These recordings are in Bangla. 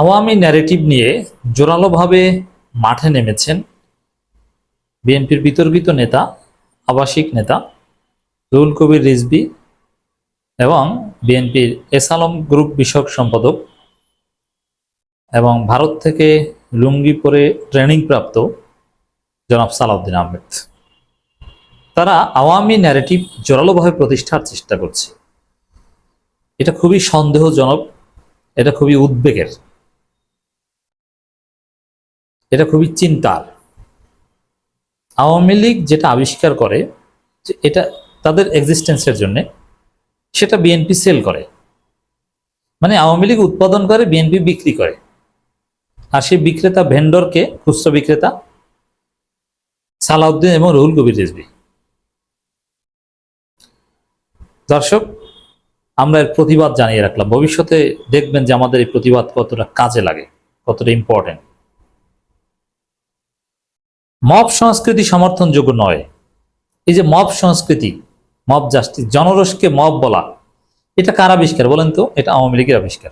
আওয়ামী ন্যারেটিভ নিয়ে জোরালোভাবে মাঠে নেমেছেন বিএনপির বিতর্কিত নেতা, আবাসিক নেতা রুল কবির রিজবি এবং বিএনপির এস আলম গ্রুপ বিষয়ক সম্পাদক এবং ভারত থেকে লুঙ্গি পরে ট্রেনিং প্রাপ্ত জনাব সালাউদ্দিন আহমেদ। তারা আওয়ামী ন্যারেটিভ জোরালোভাবে প্রতিষ্ঠার চেষ্টা করছে। এটা খুবই সন্দেহজনক, এটা খুবই উদ্বেগের। এটা খুবই চিন্তার। আওয়ামী লীগ যেটা আবিষ্কার করে, যে এটা তাদের এক্সিস্টেন্সের জন্য, সেটা বিএনপি সেল করে। মানে আওয়ামী লীগ উৎপাদন করে বিএনপি বিক্রি করে। আর সেই বিক্রেতা ভেন্ডরকে, খুচরা বিক্রেতা সালাউদ্দিন এবং রুহুল কবির রিজভি। দর্শক, আমরা এর প্রতিবাদ জানিয়ে রাখলাম। ভবিষ্যতে দেখবেন যে আমাদের এই প্রতিবাদ কতটা কাজে লাগে, কতটা ইম্পর্টেন্ট মব সংস্কৃতি সমর্থনযোগ্য নয়। এই যে মব সংস্কৃতি, মব জাস্টিস জনরসকে মব বলা, এটা কার আবিষ্কার বলেন তো? এটা আওয়ামী লীগের আবিষ্কার।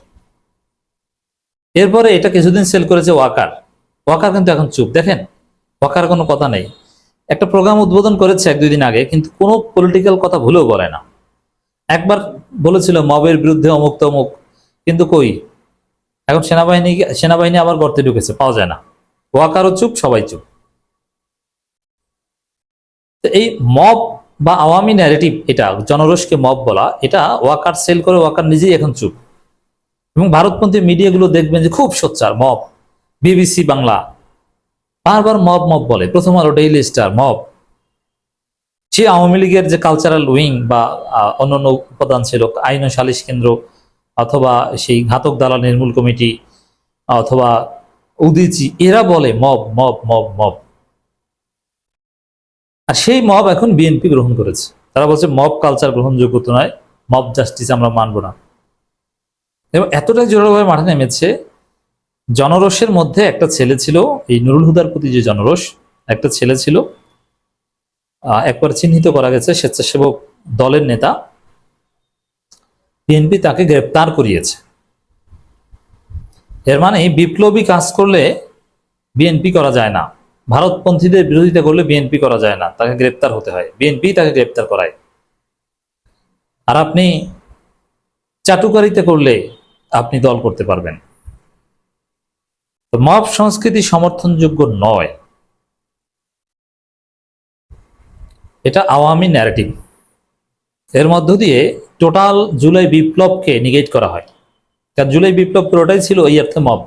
এরপরে এটা কিছুদিন সেল করেছে ওয়াকার। ওয়াকার কিন্তু এখন চুপ। দেখেন, ওয়াকার কোনো কথা নেই। একটা প্রোগ্রাম উদ্বোধন করেছে এক দুই দিন আগে, কিন্তু কোনো পলিটিক্যাল কথা ভুলেও বলে না। একবার বলেছিল, মবের বিরুদ্ধে অমুক তমুক। কিন্তু কই? এখন সেনাবাহিনী সেনাবাহিনী আবার গর্তে ঢুকেছে, পাওয়া যায় না। ওয়াকারও চুপ, সবাই চুপ। এই মব বা আওয়ামী ন্যারেটিভ এটা জনরসকে মব বলা, এটা ওয়াকার সেল করে ওয়াকার নিজেই এখন চুপ। এবং ভারতপন্থী মিডিয়াগুলো দেখবেন যে খুব সোচ্চার মব বিবিসি বাংলা। বারবার মব মব বলে। Prothom Alo Daily Star mob সে আওয়ামী লীগের যে কালচারাল উইং বা অন্যান্য উপাদান ছিল, আইন ও সালিশ কেন্দ্র অথবা সেই ঘাতক দালাল নির্মূল কমিটি অথবা উদিচি, এরা বলে মব মব মব মব আর সেই মব এখন বিএনপি গ্রহণ করেছে। তারা বলছে, মব কালচার গ্রহণযোগ্য নয়, মব জাস্টিস আমরা মানব না। এবং এতটাই জোরালোভাবে মাঠে নেমেছে জনরসের মধ্যে একটা ছেলে ছিল, এই নুরুল হুদার প্রতি যে জনরস একটা ছেলে ছিল একবার চিহ্নিত করা গেছে, স্বেচ্ছাসেবক দলের নেতা। বিএনপি তাকে গ্রেপ্তার করিয়েছে। এর মানে বিপ্লবী কাজ করলে বিএনপি করা যায় না। ভারতপন্থীদের বিরোধিতা করলে বিএনপি করা যায় না, তাকে গ্রেপ্তার হতে হয়। বিএনপি তাকে গ্রেপ্তার করায়। আর আপনি চাটুকারিতা করলে আপনি দল করতে পারবেন। মব সংস্কৃতি সমর্থনযোগ্য নয়। এটা আওয়ামী ন্যারেটিভ এর মধ্য দিয়ে টোটাল জুলাই বিপ্লবকে নিগেট করা হয়। কারণ জুলাই বিপ্লব পুরোটাই ছিল এই অর্থে মব।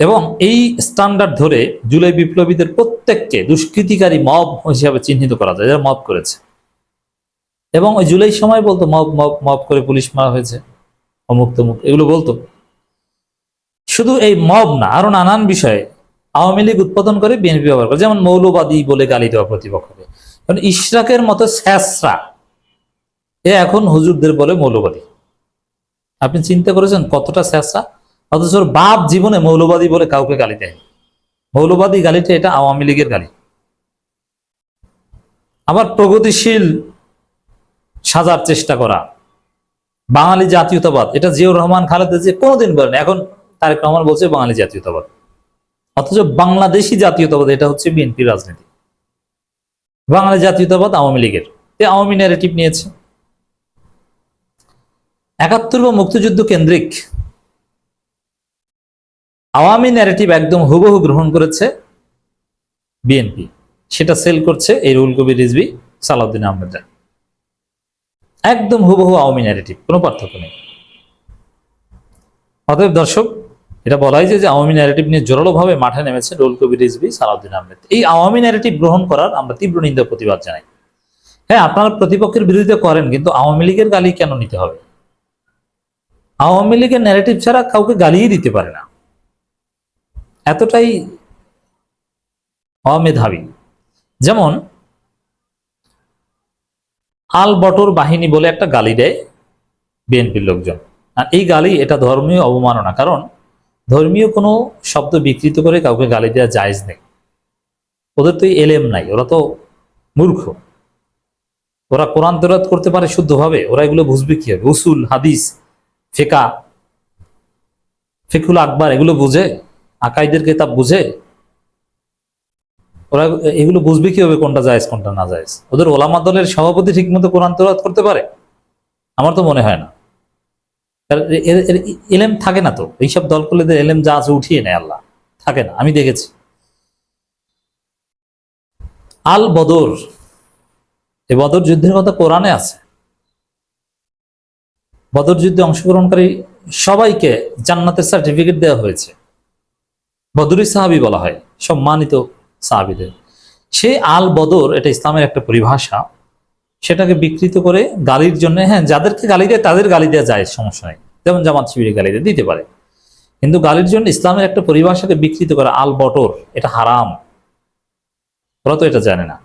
এবং এই স্ট্যান্ডার্ড ধরে জুলাই বিপ্লবীদের প্রত্যেককে দুষ্কৃতিকারী মব হিসাবে চিহ্নিত করা যায়, যারা মব করেছে। এবং ওই জুলাই সময় বলতো মব মব মব করে পুলিশ মারা হয়েছে, অমুক তমুক, এগুলো বলতো। শুধু এই মব না, আরও নানান বিষয়ে আওয়ামী লীগ উৎপাদন করে, বিএনপি ব্যবহার করে, যেমন মৌলবাদী বলে গালি দেওয়া প্রতিপক্ষকে কারণ ইশরাকের মতো স্যাসরা এ এখন হুজুরদের বলে মৌলবাদী। আপনি চিন্তা করেছেন কতটা স্যাসরা অথচ বাপ জীবনে মৌলবাদী বলে কাউকে গালি দেয় মৌলবাদী গালিটা এটা আওয়ামী লীগের গালি। আবার প্রগতিশীল সাজার চেষ্টা করা, বাঙালি জাতীয়তাবাদ, এটা জিয়াউর রহমান খালেদা যে কোনোদিন বলেন এখন তারেক রহমান বলছে বাঙালি জাতীয়তাবাদ। অথচ বাংলাদেশি জাতীয়তাবাদ, এটা হচ্ছে বিএনপি রাজনীতি। বাঙালি জাতীয়তাবাদ আওয়ামী লীগের। আওয়ামী ন্যারেটিভ নিয়েছে। একাত্তর বা মুক্তিযুদ্ধ কেন্দ্রিক আওয়ামী ন্যারেটিভ একদম হুবহু গ্রহণ করেছে বিএনপি সেটা সেল করছে এই রুল কবির রিজবি সালাউদ্দিন আহমেদরা একদম হুবহু আওয়ামী ন্যারেটিভ কোনো পার্থক্য নেই। অতএব দর্শক, এটা বলাই যে আওয়ামী ন্যারেটিভ নিয়ে জোরালোভাবে মাঠে নেমেছে রুল কবির রিজবি সালাউদ্দিন আহমেদ। এই আওয়ামী ন্যারেটিভ গ্রহণ করার আমরা তীব্র নিন্দা প্রতিবাদ জানাই। হ্যাঁ আপনারা প্রতিপক্ষের বিরোধিতা করেন, কিন্তু আওয়ামী লীগের গালি কেন নিতে হবে? আওয়ামী লীগের ন্যারেটিভ ছাড়া কাউকে গালিই দিতে পারে না। এতটাই অমেধাবী। যেমন, আল বটর বাহিনী বলে একটা গালি দেয় বিএনপির লোকজন। আর এই গালি এটা ধর্মীয় অবমাননা, কারণ ধর্মীয় কোনো শব্দ বিকৃত করে কাউকে গালি দেওয়া জায়েজ নেই। ওদের তো এলেম নাই, ওরা তো মূর্খ। ওরা কোরআন তেরাত করতে পারে শুদ্ধভাবে, ওরা এগুলো বুঝবে কি হবে উসুল, হাদিস, ফেকা, ফেকুল আকবর এগুলো বুঝে আকাইদের কেতাব বুঝে? ওরা এগুলো বুঝবে কি হবে কোনটা জায়েজ, কোনটা না জায়েজ? ওদের ওলামা দলের সভাপতি ঠিকমতো কোরআন তোরাত করতে পারে? আমার তো মনে হয় না। এ- এ- এলেম থাকে না তো। এইসব দল করলে এলেম যা আছে উঠিয়ে নেয় আল্লাহ। থাকে না। আমি দেখেছি। আল বদর। এই বদর যুদ্ধের কথা কোরআনে আছে। বদর যুদ্ধে অংশগ্রহণকারী সবাইকে জান্নাতের সার্টিফিকেট দেওয়া হয়েছে। বদরি সাহাবি বলা হয়, সম্মানিত সাহাবিদের। সে আল বদর এটা ইসলামের একটা পরিভাষা, সেটাকে বিকৃত করে গালির জন্য হ্যাঁ যাদেরকে গালি দেয়, তাদের গালি দেওয়া যায়, সমস্যা নেই। যেমন জামাত শিবিরে গালি দেয়, দিতে পারে। কিন্তু গালির জন্য ইসলামের একটা পরিভাষাকে বিকৃত করা আল বটর এটা হারাম। ওরা তো এটা জানে না।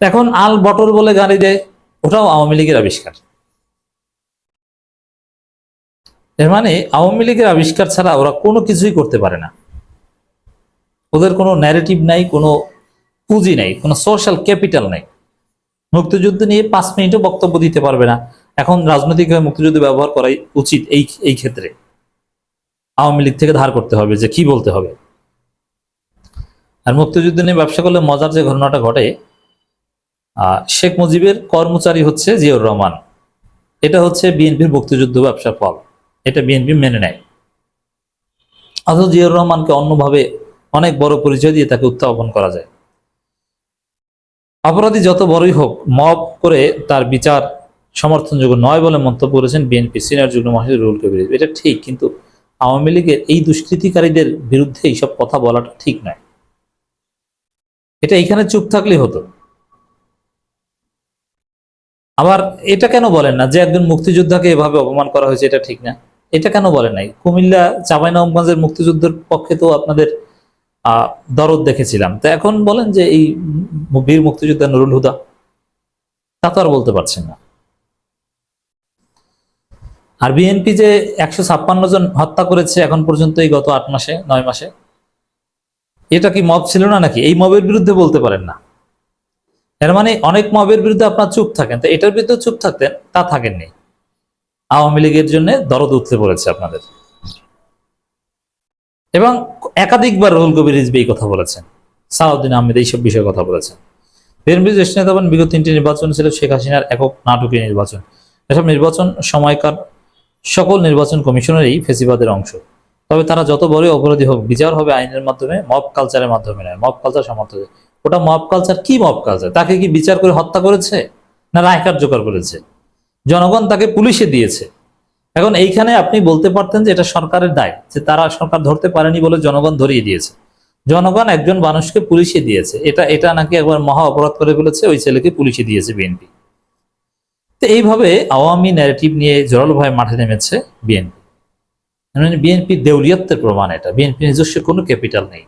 এখন আল বটর বলে গালি দেয়, ওটাও আওয়ামী লীগের আবিষ্কার। এর মানে আওয়ামী লীগের আবিষ্কার ছাড়া ওরা কোনো কিছুই করতে পারে না। ওদের কোনো ন্যারেটিভ নাই, কোনো পুঁজি নাই, কোনো সোশ্যাল ক্যাপিটাল নাই। মুক্তিযুদ্ধ নিয়ে পাঁচ মিনিটও বক্তব্য দিতে পারবে না। এখন রাজনৈতিকভাবে মুক্তিযুদ্ধ ব্যবহার করাই উচিত এই এই ক্ষেত্রে। আওয়ামী লীগ থেকে ধার করতে হবে যে কি বলতে হবে। আর মুক্তিযুদ্ধ নিয়ে ব্যবসা করলে মজার যে ঘটনাটা ঘটে শেখ মুজিবের কর্মচারী হচ্ছে জিয়াউর রহমান। এটা হচ্ছে বিএনপির মুক্তিযুদ্ধ ব্যবসার ফল। এটা বিএনপি মেনে নেয়। অথচ জিয়াউর রহমানকে অন্যভাবে অনেক বড় পরিচয় দিয়ে তাকে উত্থাপন করা যায়। অপরাধী যত বড়ই হোক, মব করে তার বিচার সমর্থনযোগ্য নয় বলে মন্তব্য করেছেন বিএনপি সিনিয়র যুগ্ম মহাসচিব রুল কবির। এটা ঠিক, কিন্তু আওয়ামী লীগের এই দুষ্কৃতিকারীদের বিরুদ্ধে এইসব কথা বলাটা ঠিক নয়। এটা এখানে চুপ থাকলেই হতো। আবার এটা কেন বলেন না যে একজন মুক্তিযোদ্ধাকে এভাবে অপমান করা হয়েছে, এটা ঠিক না। এটা কেন বলে নাই? কুমিল্লা চাঁপাইনবাবগঞ্জের মুক্তিযুদ্ধের পক্ষে তো আপনাদের দরদ দেখেছিলাম। তো এখন বলেন যে এই বীর মুক্তিযোদ্ধা নুরুল হুদা, তা তো আর বলতে পারছেন না। আর বিএনপি যে একশো ছাপ্পান্ন জন হত্যা করেছে এখন পর্যন্ত এই গত আট মাসে, নয় মাসে, এটা কি মব ছিল না নাকি? এই মবের বিরুদ্ধে বলতে পারেন না। এর মানে অনেক মবের বিরুদ্ধে আপনার চুপ থাকেন। তো এটার বিরুদ্ধে চুপ থাকতেন, তা থাকেননি। আওয়ামী লীগের জন্য দরদ উঠতে পড়েছে আপনাদের। এবং একাধিকবার রুহুল কবির রিজবি এই কথা বলেছেন। সালাউদ্দিন আহমেদ এইসব বিষয়ে কথা বলেছেন। বিএনপির জ্যেষ্ঠ নেতা বিগত তিনটি নির্বাচন ছিল শেখ হাসিনার একক নাটকী নির্বাচন। এসব নির্বাচন সময়কার সকল নির্বাচন কমিশনেরই ফেসিবাদের অংশ। তবে তারা যত বড় অপরাধী হোক, বিচার হবে আইনের মাধ্যমে, মব কালচারের মাধ্যমে নয়, মব কালচার সমর্থন ওটা মব কালচার কি মব কালচার? তাকে কি বিচার করে হত্যা করেছে? না রায় কার্যকর করেছে? জনগণ তাকে পুলিশে দিয়েছে। এখন এইখানে আপনি বলতে পারতেন যে এটা সরকারের দায়, যে তারা সরকার ধরতে পারেনি বলে জনগণ ধরিয়ে দিয়েছে। জনগণ একজন মানুষকে পুলিশে দিয়েছে। এটা এটা নাকি একবার মহা অপরাধ করে ফেলেছে, ওই ছেলেকে পুলিশে দিয়েছে বিএনপি। তো এইভাবে আওয়ামী ন্যারেটিভ নিয়ে জোরালোভাবে মাঠে নেমেছে বিএনপি। মানে বিএনপি দেউলিয়ত্বের প্রমাণ এটা। বিএনপি নিজস্ব কোনো ক্যাপিটাল নেই।